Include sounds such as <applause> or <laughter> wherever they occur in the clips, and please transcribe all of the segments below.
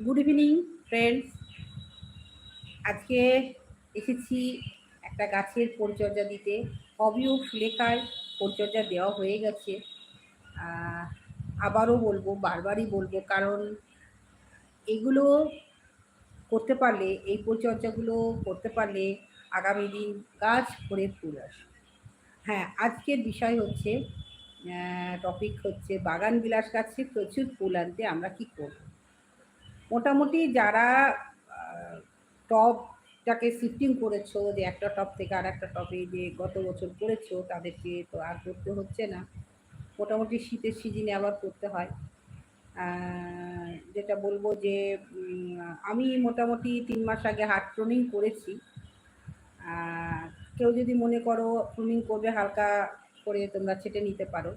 Good evening friends আজকে এসেছি একটা গাছের পরিচর্যা দিতে। হবি ও সুলেখায় পরিচর্যা দেওয়া হয়ে গেছে। আবারও বলব, বারবারই বলব, কারণ এগুলো করতে পারলে, এই পরিচর্যাগুলো করতে পারলে আগামী দিন গাছ ভরে ফুল আসে হ্যাঁ আজকের বিষয় হচ্ছে টপিক হচ্ছে বাগান বিলাস গাছে প্রচুর ফুল আনতে আমরা কি করব? মোটামুটি যারা টপটাকে শিফটিং করেছ, যে একটা টপ থেকে আর একটা টপে যে গত বছর করেছ, তাদেরকে তো আর করতে হচ্ছে না। মোটামুটি শীতের সিজনে আবার করতে হয়। যেটা বলব যে আমি মোটামুটি তিন মাস আগে হার্ট ট্রোনিং করেছি। কেউ যদি মনে করো ট্রোনিং করবে, হালকা করে তোমরা ছেটে নিতে পারো।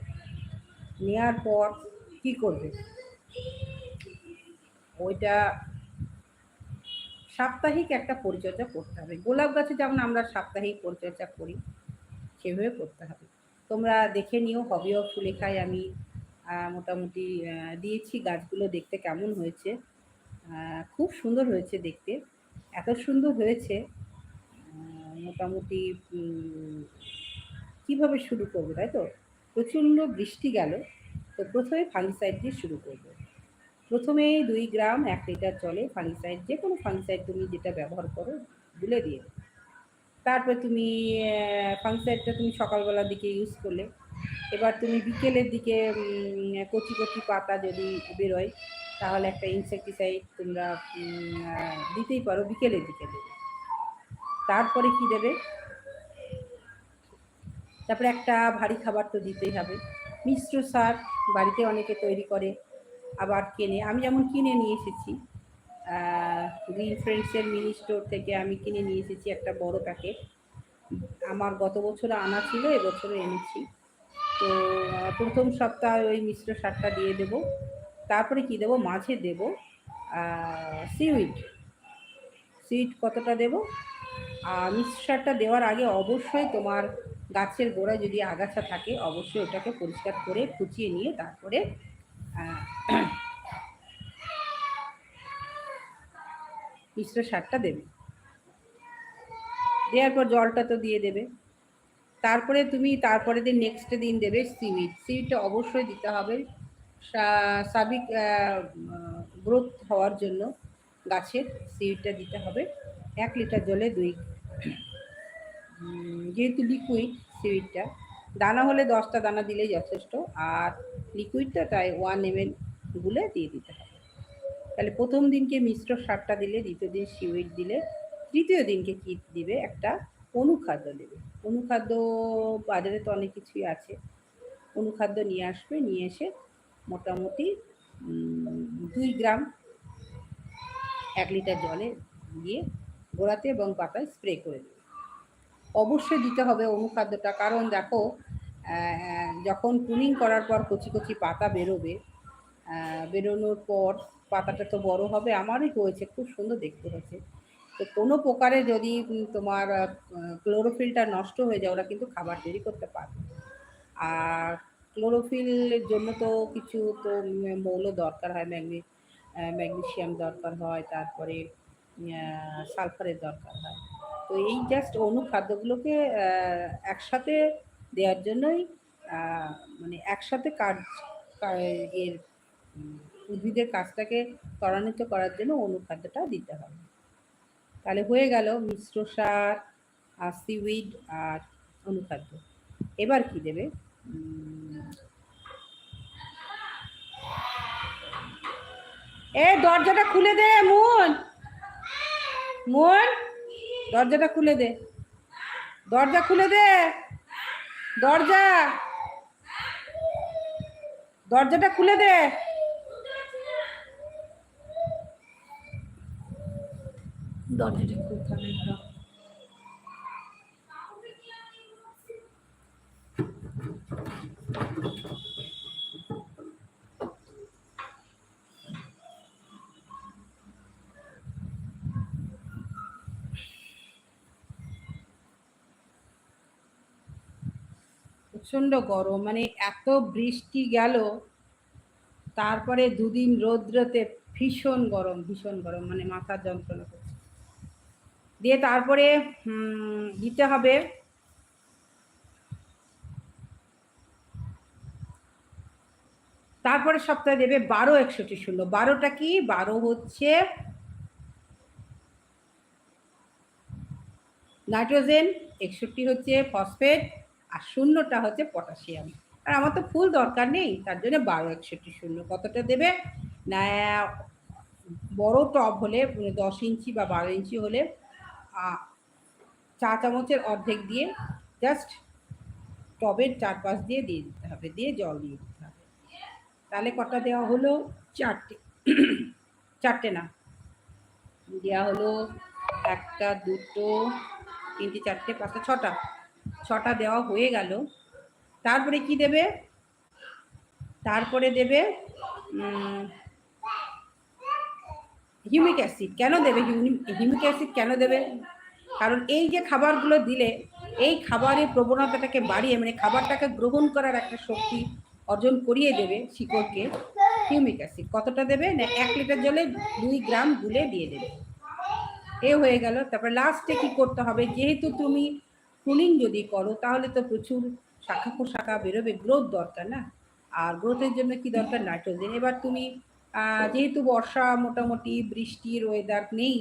নেওয়ার পর কি করবে? ওইটা সাপ্তাহিক একটা পরিচর্যা করতে হবে। গোলাপ গাছে যেমন আমরা সাপ্তাহিক পরিচর্যা করি, সেভাবে করতে হবে। তোমরা দেখে নিও হবি অফ সুলেখায় আমি মোটামুটি দিয়েছি গাছগুলো দেখতে কেমন হয়েছে। খুব সুন্দর হয়েছে দেখতে। এত সুন্দর হয়েছে মোটামুটি কীভাবে শুরু করব তাই তো? প্রচণ্ড বৃষ্টি গেল, তো প্রথমে ফাঙ্গিসাইড দিয়ে শুরু করব। প্রথমে দুই গ্রাম এক লিটার জলে ফাঙ্গিসাইড, যে কোনো ফাঙ্গিসাইড তুমি যেটা ব্যবহার করো গুলে দিয়ে তারপর তুমি ফাঙ্গিসাইডটা তুমি সকালবেলার দিকে ইউজ করলে। এবার তুমি বিকেলের দিকে কচি কচি পাতা যদি বেরোয়, তাহলে একটা ইনসেকটিসাইড তোমরা দিতেই পারো বিকেলের দিকে। দেবে তারপরে কি দেবে? তারপরে একটা ভারী খাবার তো দিতেই হবে। মিশ্র সার বাড়িতে অনেকে তৈরি করে। আবার কেনে, আমি যেমন কিনে নিয়ে এসেছি গ্রিন ফ্রেন্ডসের মিনি স্টোর থেকে আমি কিনে নিয়ে এসেছি একটা বড় প্যাকেট আমার গত বছরে আনা ছিল এবছরে এনেছি। তো প্রথম সপ্তাহে ওই মিশ্র সারটা দিয়ে দেব। তারপরে কি দেব? মাঝে দেব সিউইড সিউইড কতটা দেব? আর মিশ্র সারটা দেওয়ার আগে অবশ্যই তোমার গাছের গোড়ায় যদি আগাছা থাকে, অবশ্যই ওটাকে পরিষ্কার করে কুচিয়ে নিয়ে তারপরে মিশ্র সারটা দেবে। দেওয়ার পর জলটা তো দিয়ে দেবে। তারপরে তুমি তারপরে দিন নেক্সট দিন দেবে সিউইড সিউইডটা অবশ্যই দিতে হবে সাবিক গ্রোথ হওয়ার জন্য গাছের সিউইডটা দিতে হবে। এক লিটার জলে দুই যেহেতু লিকুইড সিউইডটা দানা হলে দশটা দানা দিলেই যথেষ্ট। আর লিকুইডটা তাই ওয়ান এম এল গুলে দিয়ে দিতে হবে। তাহলে প্রথম দিনকে মিশ্র সারটা দিলে, দ্বিতীয় দিন সিউইড দিলে, তৃতীয় দিনকে কি দিবে? একটা অনুখাদ্য দেবে। অনুখাদ্য বাজারে তো অনেক কিছুই আছে। অনুখাদ্য নিয়ে আসবে, নিয়ে এসে মোটামুটি দুই গ্রাম এক লিটার জলে দিয়ে গোড়াতে এবং পাতায় স্প্রে করে দেবে। অবশ্যই দিতে হবে অনুখাদ্যটা। কারণ দেখো যখন প্রুনিং করার পর কচি কচি পাতা বেরোবে বেরোনোর পর পাতাটা তো বড় হবে, আমারই হয়েছে, খুব সুন্দর দেখতে হয়েছে। তো কোনো প্রকারে যদি তোমার ক্লোরোফিলটা নষ্ট হয়ে যায়, ওরা কিন্তু খাবার তৈরি করতে পারবে আর ক্লোরোফিলের জন্য তো কিছু তো মৌল দরকার হয়, ম্যাগনি ম্যাগনেসিয়াম দরকার হয়, তারপরে সালফারের দরকার হয়। তো এই জাস্ট অনুখাদ্যগুলোকে একসাথে দেওয়ার জন্যই মানে একসাথে কাজ এর উদ্ভিদের কাজটাকে ত্বরান্বিত করার জন্য অনুখাদ্যটা দিতে হবে। তাহলে হয়ে গেল মিশ্র সার আর সিউইড আর অনুখাদ্য। এবার কি দেবে? এ দরজাটা খুলে দে, মন। মন, দরজাটা খুলে দে। দরজা খুলে দে। দরজা। দরজাটা খুলে দে। হবে প্রচণ্ড গরম মানে এত বৃষ্টি গেল, তারপরে দুদিন রৌদ্রতে ভীষণ গরম ভীষণ গরম মানে মাথার যন্ত্রণা দিয়ে তারপরে দিতে হবে তারপরে সপ্তাহে দেবে বারো একষট্টি শূন্য। বারোটা কি? বারো হচ্ছে নাইট্রোজেন, একষট্টি হচ্ছে ফসফেট, আর শূন্যটা হচ্ছে পটাশিয়াম। আর আমার তো ফুল দরকার নেই, তার জন্য বারো একষট্টি শূন্য। কতটা দেবে? না, বড় টব হলে মানে দশ ইঞ্চি বা বারো ইঞ্চি হলে চা চামচের অর্ধেক দিয়ে জাস্ট টবের চারপাশ দিয়ে দিয়ে দিতে হবে, দিয়ে জল দিয়ে দিতে হবে। তাহলে কটা দেওয়া হলো? চারটে। <coughs> চারটে না। দেওয়া হলো একটা, দুটো, তিনটে, চারটে, পাঁচটা, ছটা। ছটা দেওয়া হয়ে গেল। তারপরে কি দেবে? তারপরে দেবে হিউমিক অ্যাসিড, কেন দেবে হিউমিক অ্যাসিড কেন দেবে? কারণ এই যে খাবারগুলো দিলে, এই খাবারের প্রবণতাটাকে বাড়িয়ে মানে খাবারটাকে গ্রহণ করার একটা শক্তি অর্জন করিয়ে দেবে শিকড়কে হিউমিক অ্যাসিড। কতটা দেবে? না, এক লিটার জলে দুই গ্রাম গুলে দিয়ে দেবে। এ হয়ে গেল। তারপর লাস্টে কি করতে হবে? যেহেতু তুমি প্রুনিং যদি করো, তাহলে তো প্রচুর শাখা পোশাখা বেরোবে। গ্রোথ দরকার না। আর গ্রোথের জন্য কি দরকার? নাইট্রোজেন এবার তুমি যেহেতু বর্ষা মোটামুটি বৃষ্টির ওয়েদার নেই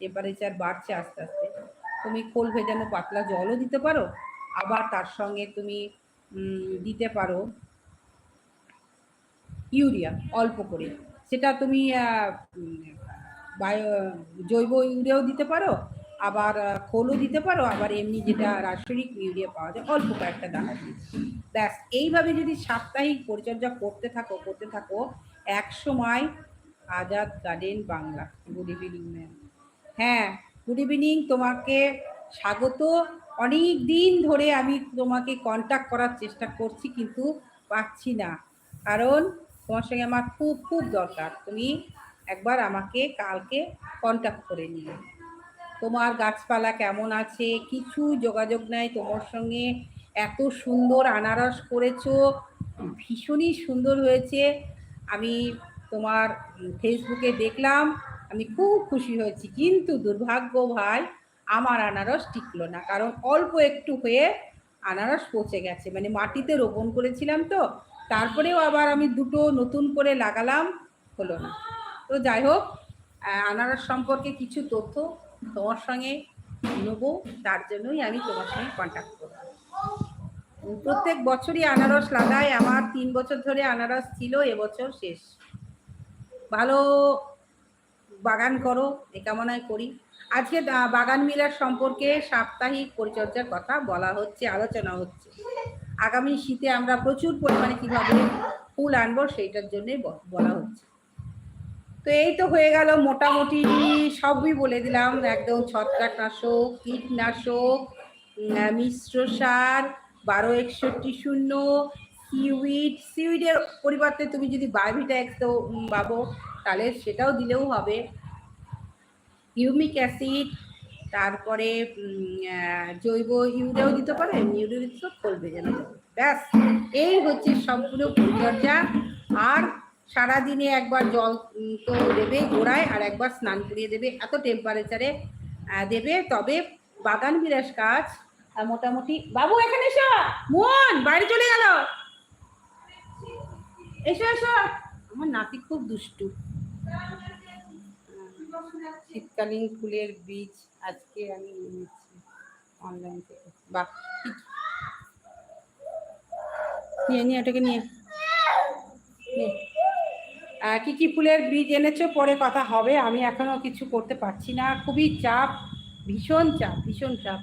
টেম্পারেচার বাড়ছে আস্তে আস্তে। তুমি খোল ভেজানো পাতলা জলও দিতে পারো, আবার তার সঙ্গে তুমি দিতে পারো ইউরিয়া, অল্প করে। সেটা তুমি বায়ো, জৈব ইউরিয়াও দিতে পারো, আবার খোলও দিতে পারো, আবার এমনি যেটা রাসায়নিক ইউরিয়া পাওয়া যায়, অল্প কয়েকটা দানা ব্যাস, এইভাবে যদি সাপ্তাহিক পরিচর্যা করতে থাকো করতে থাকো এক সময় Azad garden Bangla, good evening ma'am হ্যাঁ গুড ইভিনিং, তোমাকে স্বাগত। অনেক দিন ধরে আমি তোমাকে কন্ট্যাক্ট করার চেষ্টা করছি, কিন্তু পাচ্ছি না। কারণ তোমার সঙ্গে আমার খুব খুব দরকার। তুমি একবার আমাকে কালকে কন্ট্যাক্ট করে নিও। তোমার গাছপালা কেমন আছে? কিছু যোগাযোগ নাই। তোমার সঙ্গে এত সুন্দর আনারস করেছ। ভীষণই সুন্দর হয়েছে। আমি তোমার ফেসবুকে দেখলাম আমি খুব খুশি হয়েছি। কিন্তু দুর্ভাগ্য ভাই আমার আনারস টিকলো না। কারণ অল্প একটু হয়ে আনারস পচে গেছে। মানে মাটিতে রোপণ করেছিলাম তো তারপরেও আবার আমি দুটো নতুন করে লাগালাম হলো না। তো যাই হোক আনারস সম্পর্কে কিছু তথ্য তোমার সঙ্গে নেব তার জন্যই আমি তোমার সঙ্গে কন্ট্যাক্ট উম, প্রত্যেক বছরই আনারস লাগাই। আমার তিন বছর ধরে আনারস ছিল, এবছর শেষ। ভালো বাগান করো, এ কামনায় করি। আজকে বাগান মিলার সম্পর্কে সাপ্তাহিক পরিচর্যার কথা বলা হচ্ছে, আলোচনা হচ্ছে। আগামী শীতে আমরা প্রচুর পরিমাণে কীভাবে ফুল আনব সেইটার জন্যই ব- বলা হচ্ছে। তো এই তো হয়ে গেল, মোটামুটি সবই বলে দিলাম। একদম ছত্রাকনাশক, কীটনাশক মিশ্র সার বারো একষট্টি শূন্য, সিউইড, সিউইডের পরিবর্তে তুমি যদি বায়োভিটা এক্স পাবো, তাহলে সেটাও দিলেও হবে। হিউমিক অ্যাসিড, তারপরে জৈব ইউরিয়াও দিতে পারে ইউরিয়া দিতে ফলবে যেন। ব্যাস, এই হচ্ছে সম্পূর্ণ পরিচর্যা। আর সারাদিনে একবার জল তো দেবে গোড়ায়, আর একবার স্নান করিয়ে দেবে। এত টেম্পারেচারে দেবে, তবে বাগান বিলাস কাজ আহ, মোটামুটি বাবু এখানে এসো। মন বাড়ি চলে গেল। এসো এসো। আমার নাতি খুব দুষ্টু। শীতকালীন ফুলের বীজ আজকে আমি নিয়েছি অনলাইন থেকে। বাহ। নিয়ে নিয়ে এটাকে নিয়ে। কি কি ফুলের বীজ এনেছো? পরে কথা হবে। আমি এখনও কিছু করতে পারছি না। খুবই চাপ ভীষণ চাপ ভীষণ চাপ।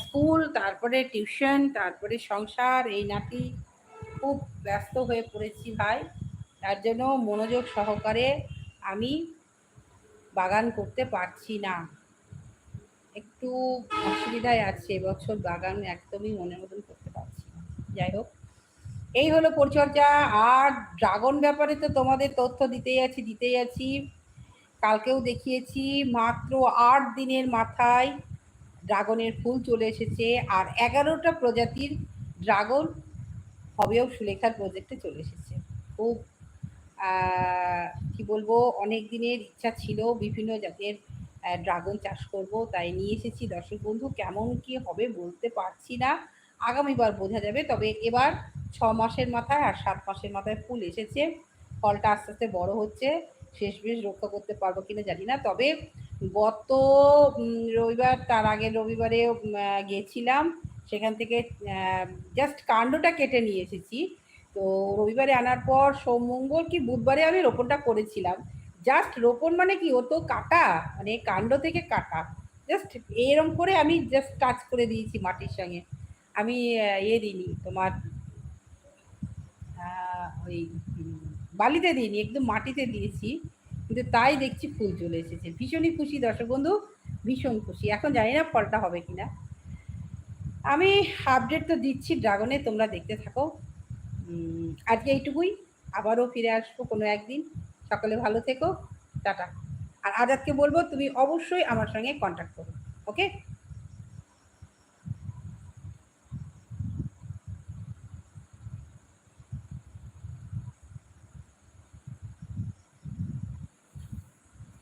স্কুল, তারপরে টিউশন, তারপরে সংসার, এই নাতি খুব ব্যস্ত হয়ে পড়েছি ভাই। তার জন্য মনোযোগ সহকারে আমি বাগান করতে পারছি না। একটু অসুবিধায় আছে এবছর বাগান একদমই মনের মতন করতে পারছি না। যাই হোক, এই হলো পরিচর্যা। আর ড্রাগন ব্যাপারে তো তোমাদের তথ্য দিতেই আছি দিতেই আছি। কালকেও দেখিয়েছি মাত্র আট দিনের মাথায় ড্রাগনের ফুল চলে এসেছে আর এগারোটা প্রজাতির ড্রাগন হবেও সুলেখার প্রজেক্টে চলে এসেছে। খুব কি বলব, অনেক দিনের ইচ্ছা ছিল বিভিন্ন জাতের ড্রাগন চাষ করব, তাই নিয়ে এসেছি। দর্শক বন্ধু, কেমন কি হবে বলতে পারছি না। আগামীবার বোঝা যাবে, তবে এবার ছ মাসের মাথায় আর সাত মাসের মাথায় ফুল এসেছে। ফলটা আস্তে আস্তে বড় হচ্ছে। শেষ বেশ রক্ষা করতে পারব কিনা জানি না। তবে গত রবিবার, তার আগের রবিবারে গেছিলাম। সেখান থেকে জাস্ট কাণ্ডটা কেটে নিয়ে এসেছি। তো রবিবারে আনার পর সোম, মঙ্গল কি বুধবারে আমি রোপণটা করেছিলাম। জাস্ট রোপণ মানে কি? ও তো কাটা মানে কাণ্ড থেকে কাটা। জাস্ট এরম করে আমি জাস্ট টাচ করে দিয়েছি মাটির সঙ্গে। আমি ইয়ে দিইনি, তোমার ওই, বালিতে দিইনি, একদম মাটিতে দিয়েছি। কিন্তু তাই দেখছি ফুল চলে এসেছে। ভীষণই খুশি দর্শক বন্ধু, ভীষণ খুশি। এখন জানি না ফলটা হবে কি না আমি আপডেট তো দিচ্ছি ড্রাগনে, তোমরা দেখতে থাকো। আজকে এইটুকুই। আবারও ফিরে আসব কোনো একদিন। সকলে ভালো থেকো। টাটা। আর আজাদকে বলব, তুমি অবশ্যই আমার সঙ্গে কন্ট্যাক্ট করো। ওকে